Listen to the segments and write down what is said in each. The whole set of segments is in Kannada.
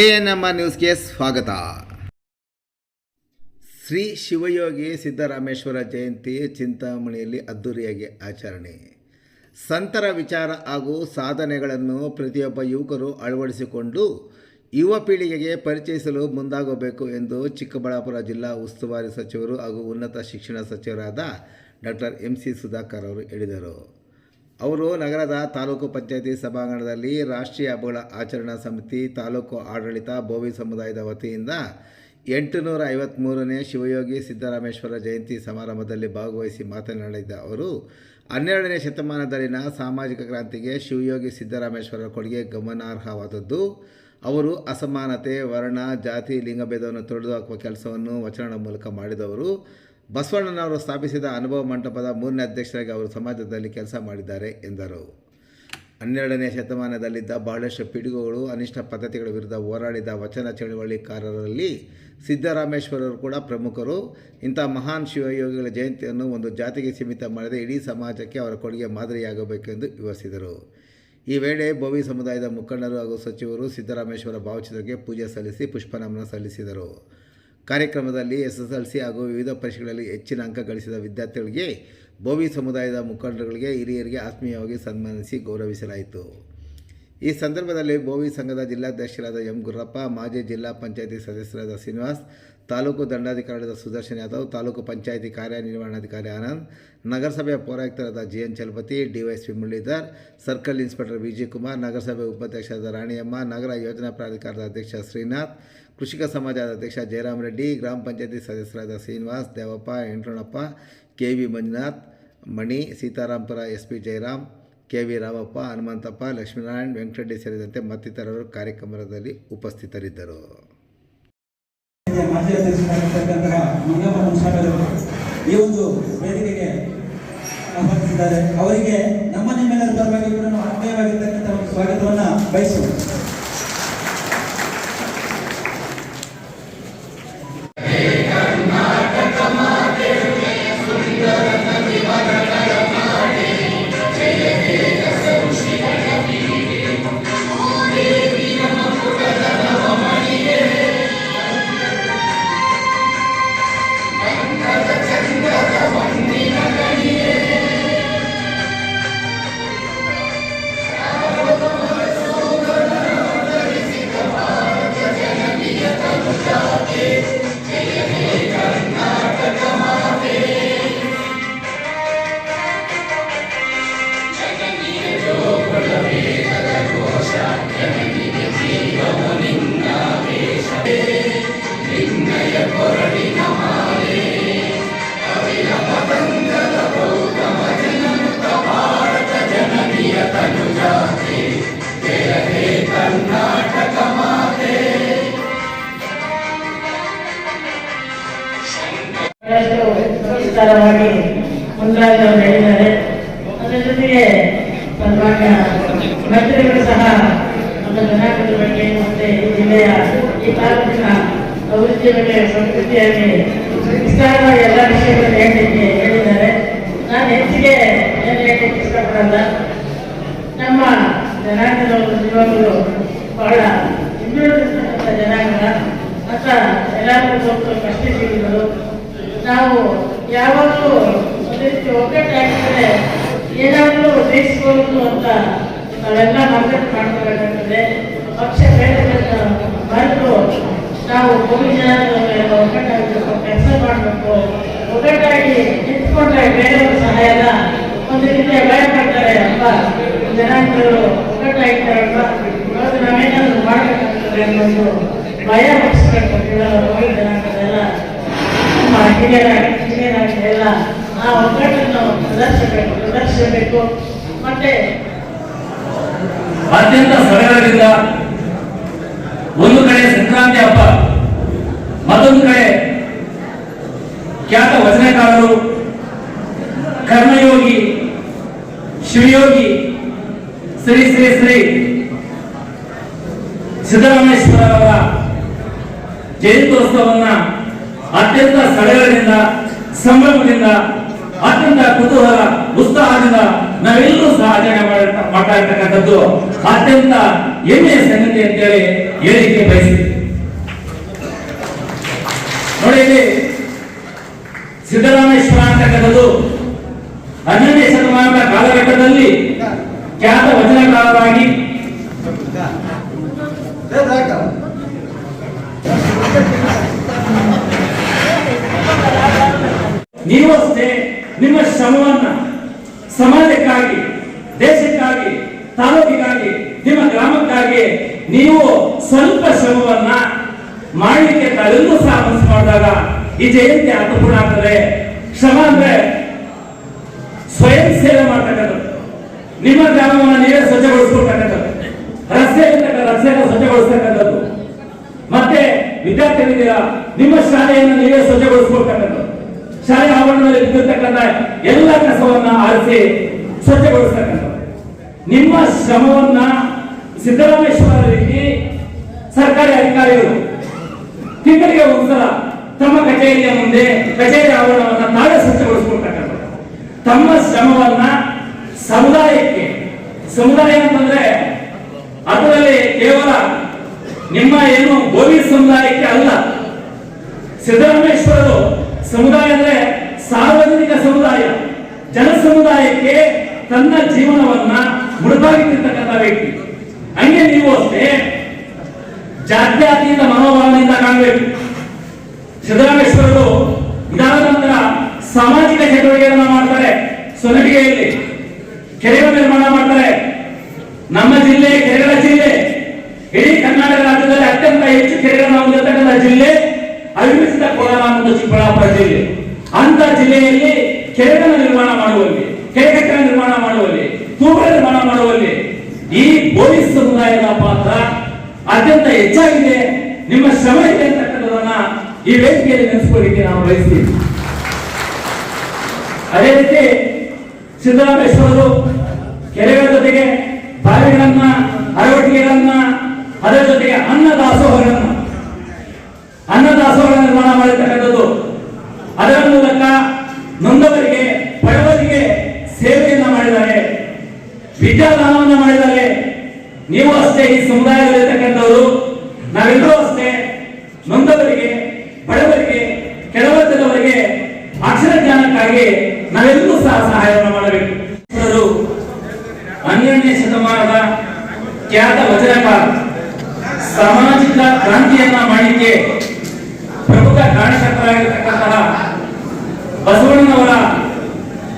ಎ ಎನ್ ಎಂ ಆರ್ ನ್ಯೂಸ್ಗೆ ಸ್ವಾಗತ. ಶ್ರೀ ಶಿವಯೋಗಿ ಸಿದ್ದರಾಮೇಶ್ವರ ಜಯಂತಿ ಚಿಂತಾಮಣಿಯಲ್ಲಿ ಅದ್ದೂರಿಯಾಗಿ ಆಚರಣೆ. ಸಂತರ ವಿಚಾರ ಹಾಗೂ ಸಾಧನೆಗಳನ್ನು ಪ್ರತಿಯೊಬ್ಬ ಯುವಕರು ಅಳವಡಿಸಿಕೊಂಡು ಯುವ ಪೀಳಿಗೆಗೆ ಪರಿಚಯಿಸಲು ಮುಂದಾಗಬೇಕು ಎಂದು ಚಿಕ್ಕಬಳ್ಳಾಪುರ ಜಿಲ್ಲಾ ಉಸ್ತುವಾರಿ ಸಚಿವರು ಹಾಗೂ ಉನ್ನತ ಶಿಕ್ಷಣ ಸಚಿವರಾದ ಡಾಕ್ಟರ್ ಎಂ ಸಿ ಸುಧಾಕರ್ ಅವರು ಹೇಳಿದರು. ಅವರು ನಗರದ ತಾಲೂಕು ಪಂಚಾಯತಿ ಸಭಾಂಗಣದಲ್ಲಿ ರಾಷ್ಟ್ರೀಯ ಹಬ್ಬಗಳ ಆಚರಣಾ ಸಮಿತಿ, ತಾಲೂಕು ಆಡಳಿತ, ಬೋವಿ ಸಮುದಾಯದ ವತಿಯಿಂದ ಎಂಟುನೂರ ಐವತ್ತ್ಮೂರನೇ ಶಿವಯೋಗಿ ಸಿದ್ದರಾಮೇಶ್ವರ ಜಯಂತಿ ಸಮಾರಂಭದಲ್ಲಿ ಭಾಗವಹಿಸಿ ಮಾತನಾಡಿದ ಅವರು, ಹನ್ನೆರಡನೇ ಶತಮಾನದಲ್ಲಿನ ಸಾಮಾಜಿಕ ಕ್ರಾಂತಿಗೆ ಶಿವಯೋಗಿ ಸಿದ್ದರಾಮೇಶ್ವರರ ಕೊಡುಗೆ ಗಮನಾರ್ಹವಾದದ್ದು. ಅವರು ಅಸಮಾನತೆ, ವರ್ಣ, ಜಾತಿ, ಲಿಂಗಭೇದವನ್ನು ತೊಡೆದುಹಾಕುವ ಕೆಲಸವನ್ನು ವಚನದ ಮೂಲಕ ಮಾಡಿದವರು. ಬಸವಣ್ಣನವರು ಸ್ಥಾಪಿಸಿದ ಅನುಭವ ಮಂಟಪದ ಮೂರನೇ ಅಧ್ಯಕ್ಷರಾಗಿ ಅವರು ಸಮಾಜದಲ್ಲಿ ಕೆಲಸ ಮಾಡಿದ್ದಾರೆ ಎಂದರು. ಹನ್ನೆರಡನೇ ಶತಮಾನದಲ್ಲಿದ್ದ ಬಹಳಷ್ಟು ಪಿಡುಗುಗಳು, ಅನಿಷ್ಟ ಪದ್ಧತಿಗಳ ವಿರುದ್ಧ ಹೋರಾಡಿದ ವಚನ ಚಳುವಳಿಕಾರರಲ್ಲಿ ಸಿದ್ದರಾಮೇಶ್ವರರು ಕೂಡ ಪ್ರಮುಖರು. ಇಂಥ ಮಹಾನ್ ಶಿವಯೋಗಿಗಳ ಜಯಂತಿಯನ್ನು ಒಂದು ಜಾತಿಗೆ ಸೀಮಿತ ಮಾಡದೆ ಇಡೀ ಸಮಾಜಕ್ಕೆ ಅವರ ಕೊಡುಗೆ ಮಾದರಿಯಾಗಬೇಕೆಂದು ವಿವರಿಸಿದರು. ಈ ವೇಳೆ ಭೋವಿ ಸಮುದಾಯದ ಮುಖಂಡರು ಹಾಗೂ ಸಚಿವರು ಸಿದ್ದರಾಮೇಶ್ವರ ಭಾವಚಿತ್ರಕ್ಕೆ ಪೂಜೆ ಸಲ್ಲಿಸಿ ಪುಷ್ಪನಮನ ಸಲ್ಲಿಸಿದರು. ಕಾರ್ಯಕ್ರಮದಲ್ಲಿ ಎಸ್ ಎಸ್ ಎಲ್ ಸಿ ಹಾಗೂ ವಿವಿಧ ಪರೀಕ್ಷೆಗಳಲ್ಲಿ ಹೆಚ್ಚಿನ ಅಂಕ ಗಳಿಸಿದ ವಿದ್ಯಾರ್ಥಿಗಳಿಗೆ ಬೋವಿ ಸಮುದಾಯದ ಮುಖಂಡರುಗಳಿಗೆ ಹಿರಿಯರಿಗೆ ಆತ್ಮೀಯವಾಗಿ ಸನ್ಮಾನಿಸಿ ಗೌರವಿಸಲಾಯಿತು. ಈ ಸಂದರ್ಭದಲ್ಲಿ ಬೋವಿ ಸಂಘದ ಜಿಲ್ಲಾಧ್ಯಕ್ಷರಾದ ಎಂ ಗುರಪ್ಪ, ಮಾಜಿ ಜಿಲ್ಲಾ ಪಂಚಾಯತಿ ಸದಸ್ಯರಾದ ಶ್ರೀನಿವಾಸ್ ತಾಲೂಕು ದಂಡಾಧಿಕಾರಿಯಾದ ಸುದರ್ಶನ್ ಯಾದವ್, ತಾಲೂಕು ಪಂಚಾಯಿತಿ ಕಾರ್ಯನಿರ್ವಹಣಾಧಿಕಾರಿ ಆನಂದ್, ನಗರಸಭೆಯ ಪೌರಾಯುಕ್ತರಾದ G N Chalapathi, DYSP Muralidhar, circle inspector Vijay Kumar, ನಗರಸಭೆ ಉಪಾಧ್ಯಕ್ಷರಾದ ರಾಣಿಯಮ್ಮ, ನಗರ ಯೋಜನಾ ಪ್ರಾಧಿಕಾರದ ಅಧ್ಯಕ್ಷ ಶ್ರೀನಾಥ್, ಕೃಷಿಕ ಸಮಾಜದ ಅಧ್ಯಕ್ಷ ಜಯರಾಮ್ ರೆಡ್ಡಿ, ಗ್ರಾಮ ಪಂಚಾಯತಿ ಸದಸ್ಯರಾದ Srinivas Devappa Entranappa K V Manjunath, Mani Seetharampura S P Jayaram K V Ramappa, Hanumanthappa, Lakshminarayan, Venkatareddy ಸೇರಿದಂತೆ ಮತ್ತಿತರರು ಕಾರ್ಯಕ್ರಮದಲ್ಲಿ ಉಪಸ್ಥಿತರಿದ್ದರು. ಮಾಜಿ ಅಧ್ಯಕ್ಷರಾಗಿರ್ತಕ್ಕಂತಹ ಮಂಗಮ್ಮ ಈ ಒಂದು ವೇದಿಕೆಗೆ ಆಹ್ವಾನಿಸಿದ್ದಾರೆ. ಅವರಿಗೆ ನಮ್ಮ ನಿಮ್ಮೆಲ್ಲರ ಪರವಾಗಿ ಕೂಡ ಆತ್ಮೀಯವಾಗಿರ್ತಕ್ಕಂಥ ಒಂದು ಸ್ವಾಗತವನ್ನು ಬಯಸುವ ವಿಸ್ತಾರವಾಗಿ ಎಲ್ಲ ವಿಷಯಗಳನ್ನು ಹೇಳಲಿಕ್ಕೆ ಹೇಳಿದ್ದಾರೆ. ನಾನು ಹೆಚ್ಚಿಗೆ ಏನು ಹೇಳಲಿಕ್ಕೆ ಇಷ್ಟಪಡಲ್ಲ. ನಮ್ಮ ಜನಾಂಗದವರು ನಿಜವಾಗಲೂ ಬಹಳ ಹಿಂದುಳಿದಿರ್ತಕ್ಕಂಥ ಜನಾಂಗ, ಅಂತ ಎಲ್ಲರಿಗೂ ಗೊತ್ತು ಕಷ್ಟಜೀವಿಗಳು ನಾವು ಯಾವಾಗಲೂ ಒಂದು ರೀತಿ ಒಗ್ಗಟ್ಟಾಗಿದ್ದರೆ ಏನಾದರೂ ಜಯಿಸ್ಬೋದು ಅಂತ ನಾವೆಲ್ಲ ಮಾರ್ಕೆಟ್ ಮಾಡ್ಕೋಬೇಕಾಗ್ತದೆ ಪಕ್ಷ ಮರೆತು ನಾವು ಭೂಮಿ ಒಗ್ಗಟ್ಟಾಗಿ ಕೆಲಸ ಮಾಡಬೇಕು ಒಗ್ಗಟ್ಟಾಗಿ ನಿಂತ್ಕೊಂಡ್ರೆ ಬೇರೆಯವ್ರ ಸಹಾಯನ ಒಂದು ರೀತಿಯ ಭಯ ಮಾಡ್ತಾರೆ ಅಲ್ವಾ? ಜನಾಂಗರು ಒಗ್ಗಟ್ಟಾಗಿರ್ತಾರಲ್ವಾ ಇವಾಗ ನಾವೇನಾದ್ರು ಮಾಡಬೇಕಾಗ್ತದೆ ಅನ್ನೋದು ಭಯ ಮುಗಿಸ್ಬೇಕು ಭೂಮಿ ಜನಾಂಗದೆಲ್ಲ ನಮ್ಮ ಹಿರಿಯರ ಹಿರಿಯರಾಗಿದೆಲ್ಲ ಆ ಒಗ್ಗಟ್ಟನ್ನು ಪ್ರದರ್ಶಿಸಬೇಕು ಪ್ರದರ್ಶಿಸಬೇಕು. ಮತ್ತೆ ಅತ್ಯಂತ ಸಡಗರದಿಂದ ಒಂದು ಕಡೆ ಸಂಕ್ರಾಂತಿ ಹಬ್ಬ ಮತ್ತೊಂದು ಕಡೆ ಖ್ಯಾತ ವಚನಕಾರರು, ಕರ್ಮಯೋಗಿ ಶಿವಯೋಗಿ ಶ್ರೀ ಶ್ರೀ ಶ್ರೀ ಸಿದ್ದರಾಮೇಶ್ವರ ಅವರ ಜಯಂತ್ಯೋತ್ಸವವನ್ನ ಅತ್ಯಂತ ಸಡಗರದಿಂದ, ಸಂಭ್ರಮದಿಂದ, ಅತ್ಯಂತ ಕುತೂಹಲ, ಉತ್ಸಾಹದಿಂದ ನಾವೆಲ್ಲರೂ ಸಹ ಆಚರಣೆ ಮಾಡ್ತಾ- ಇರ್ತಕ್ಕಂಥದ್ದು ಅತ್ಯಂತ ಹೆಮ್ಮೆಯ ಸಂಗತಿ ಅಂತೇಳಿ ಹೇಳಿಕೆ ಬಯಸ್ತೀವಿ ನೋಡಿ ಇಲ್ಲಿ ಸಿದ್ದರಾಮೇಶ್ವರ ಅಂತಕ್ಕಂಥದ್ದು ಹನ್ನೆರಡನೇ ಶತಮಾನದ ಕಾಲಘಟ್ಟದಲ್ಲಿ ಖ್ಯಾತ ವಚನಕಾರರಾಗಿ ನೀವು ನಿಮ್ಮ ಶ್ರಮವನ್ನ ಸಮಾಜಕ್ಕಾಗಿ, ದೇಶಕ್ಕಾಗಿ, ತಾಲೂಕಿಗಾಗಿ, ನಿಮ್ಮ ಗ್ರಾಮಕ್ಕಾಗಿ ನೀವು ಸ್ವಲ್ಪ ಶ್ರಮವನ್ನ ಮಾಡಲಿಕ್ಕೆ ತಾವೆಲ್ಲರೂ ಸಹ ಮನಸ್ಸು ಮಾಡಿದಾಗ ಈ ಜಯಂತಿ ಅರ್ಥಪೂರ್ಣ ಆಗ್ತದೆ. ಶ್ರಮ ಅಂದ್ರೆ ಸ್ವಯಂ ಸೇವೆ ಮಾಡ್ತಕ್ಕಂಥದ್ದು. ನಿಮ್ಮ ಗ್ರಾಮವನ್ನು ನೀವೇ ಸ್ವಚ್ಛಗೊಳಿಸ್ಕೊಳ್ತಕ್ಕಂಥದ್ದು. ರಸ್ತೆ ರಸ್ತೆಯನ್ನು ಸ್ವಚ್ಛಗೊಳಿಸ್ತಕ್ಕಂಥದ್ದು. ಮತ್ತೆ ವಿದ್ಯಾರ್ಥಿಗಳಿದ್ದೀರಾ, ನಿಮ್ಮ ಶಾಲೆಯನ್ನು ನೀವೇ ಸ್ವಚ್ಛಗೊಳಿಸ್ಕೊಳ್ತಕ್ಕಂಥದ್ದು. ಶಾಲೆ ಆವರಣದಲ್ಲಿ ಬಿದ್ದಿರ್ತಕ್ಕಂಥ ಎಲ್ಲ ಕಸವನ್ನ ಆರಿಸಿ ಸ್ವಚ್ಛಗೊಳಿಸ್ತಕ್ಕಂಥದ್ದು. ನಿಮ್ಮ ಶ್ರಮವನ್ನ ಸಿದ್ದರಾಮೇಶ್ವರ ರೀತಿ ಸರ್ಕಾರಿ ಅಧಿಕಾರಿಗಳು ತಿಂಗಳಿಗೆ ಒಂದ್ಸಲ ತಮ್ಮ ಕಚೇರಿಯ ಮುಂದೆ ಕಚೇರಿ ಆವರಣವನ್ನ ನಾವೇ ಸ್ವಚ್ಛಗೊಳಿಸ್ಕೊಳ್ತಕ್ಕಂಥ ತಮ್ಮ ಶ್ರಮವನ್ನ ಸಮುದಾಯಕ್ಕೆ, ಸಮುದಾಯ ಅಂತಂದ್ರೆ ಅದರಲ್ಲಿ ಕೇವಲ ನಿಮ್ಮ ಏನು ಗೋವಿ ಸಮುದಾಯಕ್ಕೆ ಅಲ್ಲ ಸಿದ್ದರಾಮೇಶ್ವರರು ಸಮುದಾಯ ಅಂದ್ರೆ ಸಾರ್ವಜನಿಕ ಸಮುದಾಯ. ಜನ ಸಮುದಾಯಕ್ಕೆ ತನ್ನ ಜೀವನವನ್ನ ಮುಡುಪಾಗಿಟ್ಟಿರ್ತಕ್ಕಂಥ ವ್ಯಕ್ತಿ. ಹಂಗೆ ನೀವು ಅಷ್ಟೇ ಜಾತ್ಯತೀತ ಮನೋಭಾವನೆಯಿಂದ ಕಾಣಬೇಕು. ಸಿದ್ದರಾಮೇಶ್ವರರು ಇದಾದ ನಂತರ ಸಾಮಾಜಿಕ ಚಟುವಟಿಕೆಗಳನ್ನ ಮಾಡ್ತಾರೆ. ಸೊನಟಿಗೆಯಲ್ಲಿ ಕೆರೆಗಳ ನಿರ್ಮಾಣ ಮಾಡ್ತಾರೆ. ನಮ್ಮ ಜಿಲ್ಲೆ ಕೆರೆಗಳ ಜಿಲ್ಲೆ. ಇಡೀ ಕರ್ನಾಟಕ ರಾಜ್ಯದಲ್ಲಿ ಅತ್ಯಂತ ಹೆಚ್ಚು ಕೆರೆಗಳನ್ನು ಹೊಂದಿರತಕ್ಕಂಥ ಜಿಲ್ಲೆ ಅವಿಭಜಿತ ಕೋಲಾರ ಮತ್ತು ಚಿಕ್ಕಬಳ್ಳಾಪುರ ಜಿಲ್ಲೆ. ಅಂತ ಜಿಲ್ಲೆಯಲ್ಲಿ ಕೆರೆಗಳ ನಿರ್ಮಾಣ ಮಾಡುವಲ್ಲಿ ಕೆರೆಕಟ್ಟಡ ನಿರ್ಮಾಣ ಮಾಡುವಲ್ಲಿ ತೂಕ ನಿರ್ಮಾಣ ಮಾಡುವಲ್ಲಿ ಈ ಪೊಲೀಸ್ ಸಮುದಾಯದ ಪಾತ್ರ ಅತ್ಯಂತ ಹೆಚ್ಚಾಗಿದೆ? ನಿಮ್ಮ ಶ್ರಮ ಇದೆ ಅಂತಕ್ಕಂಥದನ್ನ ಈ ವೇದಿಕೆಯಲ್ಲಿ ನೆನೆಸ್ಕೊಳ್ಳಿಕ್ಕೆ ನಾವು ಬಯಸ್ತೀವಿ. ಅದೇ ರೀತಿ ಸಿದ್ದರಾಮೇಶ್ವರರು ಕೆರೆಗಳ ಜೊತೆಗೆ ಬಾವಿಗಳನ್ನ ಅರವಟಿಕೆಗಳನ್ನ ಅದರ ಜೊತೆಗೆ ಅನ್ನ ದಾಸೋಹಗಳನ್ನ ಅನ್ನ ನಿರ್ಮಾಣ ಮಾಡಿರ್ತಕ್ಕಂಥದ್ದು. ಅದರ ಮೂಲಕ ನೊಂದವರಿಗೆ, ಬಡವರಿಗೆ ಸೇವೆಯನ್ನ ಮಾಡಿದ್ದಾರೆ. ವಿದ್ಯಾದಾನವನ್ನ ಮಾಡಿದ್ದಾರೆ. ನೀವು ಅಷ್ಟೇ ಈ ಸಮುದಾಯದಲ್ಲಿರ್ತಕ್ಕಂಥವರು ನಾವೆಲ್ಲರೂ ಅಷ್ಟೇ ನೊಂದವರಿಗೆ ಬಡವರಿಗೆ ಕೆಳವರ್ಗದವರಿಗೆ ಅಕ್ಷರ ಜ್ಞಾನಕ್ಕಾಗಿ ನಾವೆಲ್ಲರೂ ಸಹ ಸಹಾಯವನ್ನು ಮಾಡಬೇಕು ಇವರು ಹನ್ನೆರಡನೇ ಶತಮಾನದ ಖ್ಯಾತ ವಚನಕಾರ ಸಾಮಾಜಿಕ ಕ್ರಾಂತಿಯನ್ನ ಮಾಡಲಿಕ್ಕೆ ಪ್ರಮುಖ ಕಾರಣಕರ್ತರಾಗಿರತಕ್ಕಂತಹ ಬಸವಣ್ಣನವರ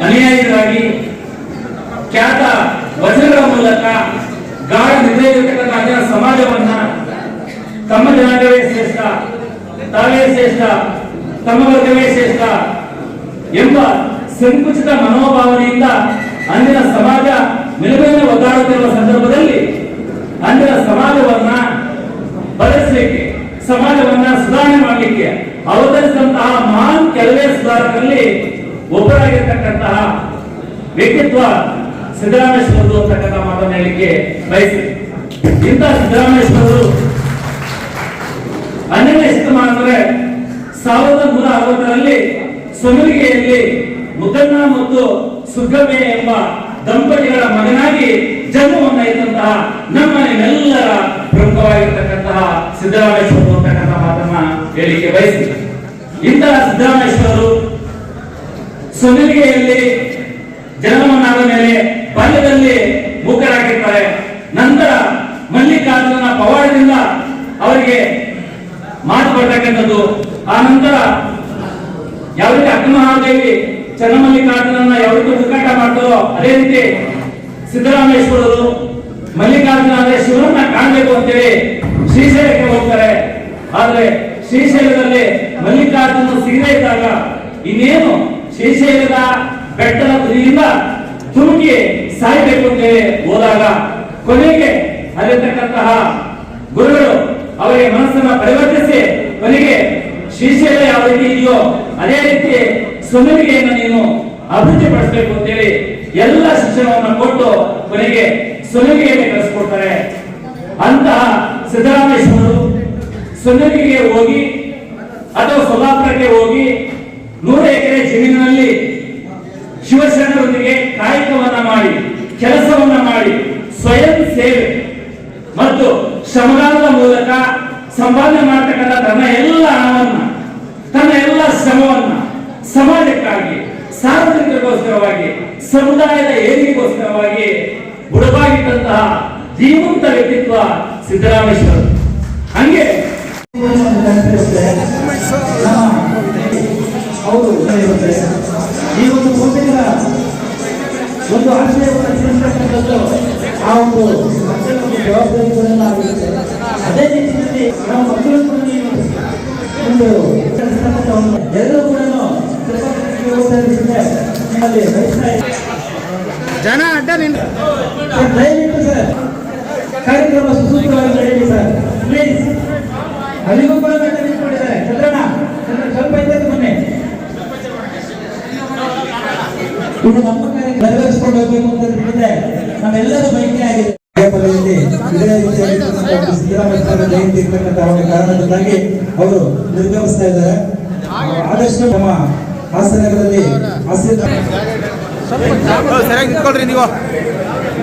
ಅನುಯಾಯಿಗಳಾಗಿ ಖ್ಯಾತ ವಚನಗಳ ಮೂಲಕ ಗಾಢ ನಿರ್ಣಯಿರ್ತಕ್ಕಂಥ ಅಂದಿನ ಸಮಾಜವನ್ನ ತಮ್ಮ ಜನಾಂಗವೇ ಶ್ರೇಷ್ಠ, ತಾವೇ ಶ್ರೇಷ್ಠ, ತಮ್ಮ ವರ್ಗವೇ ಶ್ರೇಷ್ಠ ಎಂಬ ಸಂಕುಚಿತ ಮನೋಭಾವನೆಯಿಂದ ಅಂದಿನ ಸಮಾಜ ನಿಲುಮೆಯನ್ನು ಒದ್ದಾಡುತ್ತಿರುವ ಸಂದರ್ಭದಲ್ಲಿ ಅಂದಿನ ಸಮಾಜವನ್ನ ಬಳಸಲಿಕ್ಕೆ, ಸಮಾಜವನ್ನ ಸುಧಾರಣೆ ಮಾಡಲಿಕ್ಕೆ ಅವತರಿಸಿದಂತಹ ಮಹಾನ್ ಕೆಲವೇ ಸುಧಾರಕರಲ್ಲಿ ಒಬ್ಬರಾಗಿರ್ತಕ್ಕಂತಹ ವ್ಯಕ್ತಿತ್ವ ಸಿದ್ದರಾಮೇಶ್ವರರು ಅಂತಕ್ಕಂಥ ಮಾತನ್ನು ಹೇಳಲಿಕ್ಕೆ ಬಯಸಿದೆ ಇಂತಹ ಸಿದ್ದರಾಮೇಶ್ವರರು ಹನ್ನೆರಡನೇ ಶತಮಾನ ಅಂದ್ರೆ ಸಾವಿರದ ನೂರ ಅರವತ್ತರಲ್ಲಿ ಸೊಮಲಿಗೆಯಲ್ಲಿ ಮುದ್ದಣ್ಣ ಮತ್ತು ಸುಗ್ಗಮೆ ಎಂಬ ದಂಪತಿಗಳ ಮಗನಾಗಿ ಜನ್ಮವನ್ನ ಇದ್ದಂತಹ ನಮ್ಮನೆಲ್ಲರ ಪ್ರಮುಖವಾಗಿರ್ತಕ್ಕಂತಹ ಸಿದ್ದರಾಮೇಶ್ವರರು ಅಂತಕ್ಕಂಥ ಮಾತನ್ನ ಹೇಳಿಕೆ ಬಯಸಿ ಇಂತಹ ಸಿದ್ದರಾಮೇಶ್ವರರು ಸುನಿಲ್ಗೆಯಲ್ಲಿ ಜನ್ಮವನ್ನಾದ ಮೇಲೆ ಬಾಲ್ಯದಲ್ಲಿ ಮುಖರಾಗಿರ್ತಾರೆ ನಂತರ ಮಲ್ಲಿಕಾರ್ಜುನ ಪವಾಡದಿಂದ ಅವರಿಗೆ ಮಾತು ಕೊಡ್ತಕ್ಕಂಥದ್ದು ಆ ನಂತರ ಯಾವುದೇ ಅಕ್ಕಮಹಾದೇವಿ ಚನ್ನಮಲ್ಲಿಕಾರ್ಜುನನ್ನ ಯಾವತ್ತೂ ಉದ್ಘಾಟ ಮಾಡ್ತೋ, ಅದೇ ರೀತಿ ಸಿದ್ದರಾಮೇಶ್ವರರು ಮಲ್ಲಿಕಾರ್ಜುನ ಅಂದ್ರೆ ಶಿವನನ್ನ ಕಾಣಬೇಕು ಅಂತೇಳಿ ಶ್ರೀಶೈಲಕ್ಕೆ ಹೋಗ್ತಾರೆ. ಆದ್ರೆ ಶ್ರೀಶೈಲದಲ್ಲಿ ಮಲ್ಲಿಕಾರ್ಜುನ ಸಿಗದೇ ಇದ್ದಾಗ ಇನ್ನೇನು ಶ್ರೀಶೈಲದ ಬೆಟ್ಟದ ತುದಿಯಿಂದ ತುಮಕಿ ಸಾಯಬೇಕು ಅಂತೇಳಿ ಹೋದಾಗ ಕೊನೆಗೆ ಅಲ್ಲಿರ್ತಕ್ಕಂತಹ ಗುರುಗಳು ಅವರಿಗೆ ಮನಸ್ಸನ್ನ ಪರಿವರ್ತಿಸಿ ಕೊನೆಗೆ ಶ್ರೀಶೈಲ ಯಾವ ರೀತಿ ಇದೆಯೋ ಅದೇ ರೀತಿ ಸುನಲಿಗೆಯನ್ನು ನೀನು ಅಭಿವೃದ್ಧಿ ಪಡಿಸಬೇಕು ಅಂತೇಳಿ ಎಲ್ಲ ಶಿಕ್ಷಣವನ್ನು ಕೊಟ್ಟು ಕೊನೆಗೆ ಸುನಲಿಗೆಯಲ್ಲಿ ಕಳಿಸ್ಕೊಡ್ತಾರೆ. ಅಂತಹ ಸಿದ್ದರಾಮೇಶ್ವರರು ಸುನಲಿಗೆಗೆ ಹೋಗಿ ಅಥವಾ ಸೊಲ್ಲಾಪುರಕ್ಕೆ ಹೋಗಿ ನೂರು ಎಕರೆ ಜಮೀನಿನಲ್ಲಿ ಶಿವಶರಣರೊಂದಿಗೆ ಕಾಯಕವನ್ನ ಮಾಡಿ, ಕೆಲಸವನ್ನ ಮಾಡಿ ಸ್ವಯಂ ಸೇವೆ ಮತ್ತು ಶ್ರಮದಾನದ ಮೂಲಕ ಸಂಪಾದನೆ ಮಾಡತಕ್ಕಂಥ ತನ್ನ ಎಲ್ಲ ಹಣವನ್ನ, ತನ್ನ ಎಲ್ಲ ಶ್ರಮವನ್ನ ಸಮಾಜಕ್ಕಾಗಿ, ಸಾರ್ವಜನಿಕರಿಗೋಸ್ಕರವಾಗಿ, ಸಮುದಾಯದ ಏಳಿಗೆಗೋಸ್ಕರವಾಗಿ ಬುಡವಾಗಿದ್ದಂತಹ ಜೀವಂತ ವ್ಯಕ್ತಿತ್ವ ಸಿದ್ದರಾಮೇಶ್ವರ. ಹಂಗೆ ಇರುತ್ತೆ ಈ ಒಂದು ಕೋಟಿಗಳ ಒಂದು ಆಶಯವನ್ನು ತಿಳಿಸ್ತಕ್ಕಂಥದ್ದು ಆ ಒಂದು ಜವಾಬ್ದಾರಿಗಳನ್ನ ಆಗಿರುತ್ತೆ ಅದೇ ರೀತಿಯಲ್ಲಿ ನಾವು ಮಕ್ಕಳು ಒಂದು ಎಲ್ಲರೂ ಕೂಡ ಜನ ಅಡ್ಡ ನಿಂತ ಸರ್, ದಯವಿಟ್ಟು ಸರ್ ಕಾರ್ಯಕ್ರಮ ಸುಸೂತ್ರವಾಗಿ ನಡೆಯಲಿ ಸರ್. ಪ್ಲೀಸ್ ಅಲ್ಲಿಗೂ ಕೂಡ ಗಂಟೆ ನಿಂತ್ಕೊಂಡಿದ್ದಾರೆ ಚಂದ್ರಣ್ಣ ಸ್ವಲ್ಪ ಇದ್ದಕ್ಕೆ ಮೊನ್ನೆ. ಇದು ನಮ್ಮ ಕಾರ್ಯ ನೆರವೇರಿಸಿಕೊಂಡು ಹೋಗ್ಬೇಕು ಅಂತ ಹೇಳಿದ್ರೆ ನಮ್ಮೆಲ್ಲರೂ ಬೈಕೆ ಆಗಿದೆ ಸಿದ್ದರಾಮಯ್ಯ ಜಯಂತಿ ಇರ್ತಕ್ಕಂಥ ಕಾರಣದಿಂದಾಗಿ ಅವರು ನಿರ್ಗಮಿಸ್ತಾ ಇದ್ದಾರೆ. ಆದಷ್ಟು ನಮ್ಮ ಹಾಸನಗರದಲ್ಲಿ ಸರಿಯಾಗಿ ನಿಂತ್ಕೊಳ್ರಿ ನೀವು.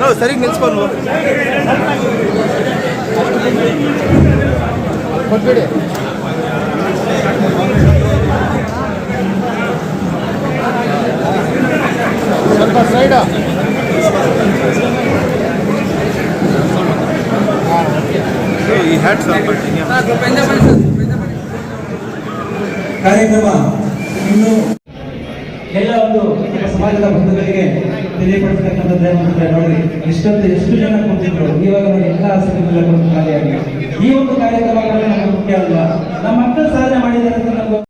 ನಾವು ಸರಿಯಾಗಿ ನಿಲ್ಸ್ಕೊಂಡು ಕೊಟ್ಬಿಡಿ. ಸ್ವಲ್ಪ ಸೈಡ. ಈ ಹ್ಯಾಟ್ ಸ್ವಲ್ಪ ಕಾರ್ಯಕ್ರಮ ಇನ್ನು ಎಲ್ಲ ಒಂದು ಸಮಾಜದ ಬಂಧುಗಳಿಗೆ ತಿಳಿಯಪಡಿಸತಕ್ಕಂಥದ್ದು ನೋಡಿ ಇಷ್ಟೊಂದು ಎಷ್ಟು ಜನ ಕೂತಿದ್ರು, ಇವಾಗ ನೋಡಿ ಎಲ್ಲ ಆಸಕ್ತಿಗಳ ಈ ಒಂದು ಕಾರ್ಯಕ್ರಮಗಳು ನಮಗೆ ಮುಖ್ಯ ಅಲ್ಲ ನಮ್ಮ ಮಕ್ಕಳು ಸಾಧನೆ ಮಾಡಿದ್ದಾರೆ ಅಂತ ನಮ್ಗೆ